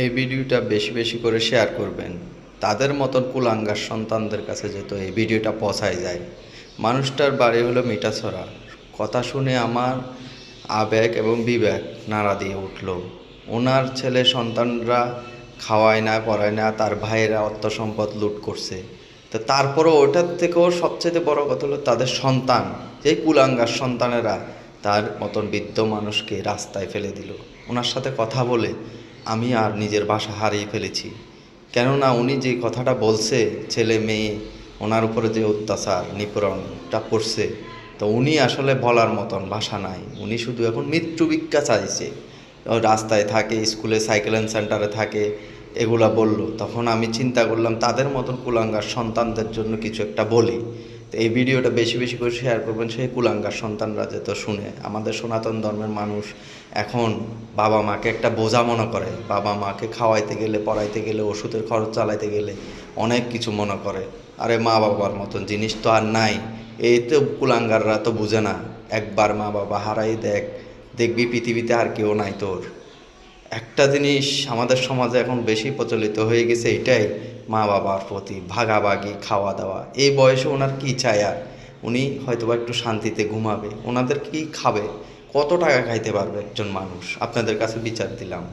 এই ভিডিওটা বেশি বেশি করে শেয়ার করবেন। তাদের মতন কুলাঙ্গার সন্তানদের কাছে যেত এই ভিডিওটা পৌঁছায় যায়। মানুষটার বাড়ি হলো মিঠাছড়া কথা শুনে আমার আবেগ এবং বিবেক নাড়া দিয়ে উঠল। ওনার ছেলে সন্তানরা খাওয়ায় না, পড়ায় না, তার ভাইয়েরা অর্থ সম্পদ লুট করছে। তো তারপরও ওটার থেকেও সবচেয়ে বড় কথা হলো তাদের সন্তান। যেই কুলাঙ্গার সন্তানেরা তার মতন বৃদ্ধ মানুষকে রাস্তায় ফেলে দিল। ওনার সাথে কথা বলে আমি আর নিজের বাসা হারিয়ে ফেলেছি। কেননা উনি যে কথাটা বলছে, ছেলে মেয়ে, ওনার উপরে যে অত্যাচার, নিপীড়নটা করছে, তো উনি আসলে বলার মতন ভাষা নাই। উনি শুধু এখন মৃত্যু ভিক্ষা চাইছে। রাস্তায় থাকে, স্কুলে সাইকেলিং সেন্টারে থাকে, এগুলা বলল। তখন আমি চিন্তা করলাম, তাদের মতন কুলাঙ্গার সন্তানদের জন্য কিছু একটা বলি। তো এই ভিডিওটা বেশি বেশি করে শেয়ার করবেন সেই কুলাঙ্গার সন্তানরা যে তো শুনে। আমাদের সনাতন ধর্মের মানুষ এখন বাবা মাকে একটা বোঝা মনে করে। বাবা মাকে খাওয়াইতে গেলে, পড়াইতে গেলে, ওষুধের খরচ চালাইতে গেলে অনেক কিছু মনে করে। আরে মা বাবার মতন জিনিস তো আর নাই। এই তো কুলাঙ্গাররা তো বুঝে না। একবার মা বাবা হারাই দেখ, দেখবি পৃথিবীতে আর কেউ নাই তোর। একটা জিনিস আমাদের সমাজে এখন বেশি প্রচলিত হয়ে গেছে এটাই মা বাবার প্রতি ভাগাভাগি খাওয়া দাওয়া এই বয়সে ওনার কি চায় আর উনি হয়তোবা একটু শান্তিতে ঘুমাবে। ওনাদের কি খাবে? কত টাকা খাইতে পারবে একজন মানুষ? আপনাদের কাছে বিচার দিলাম।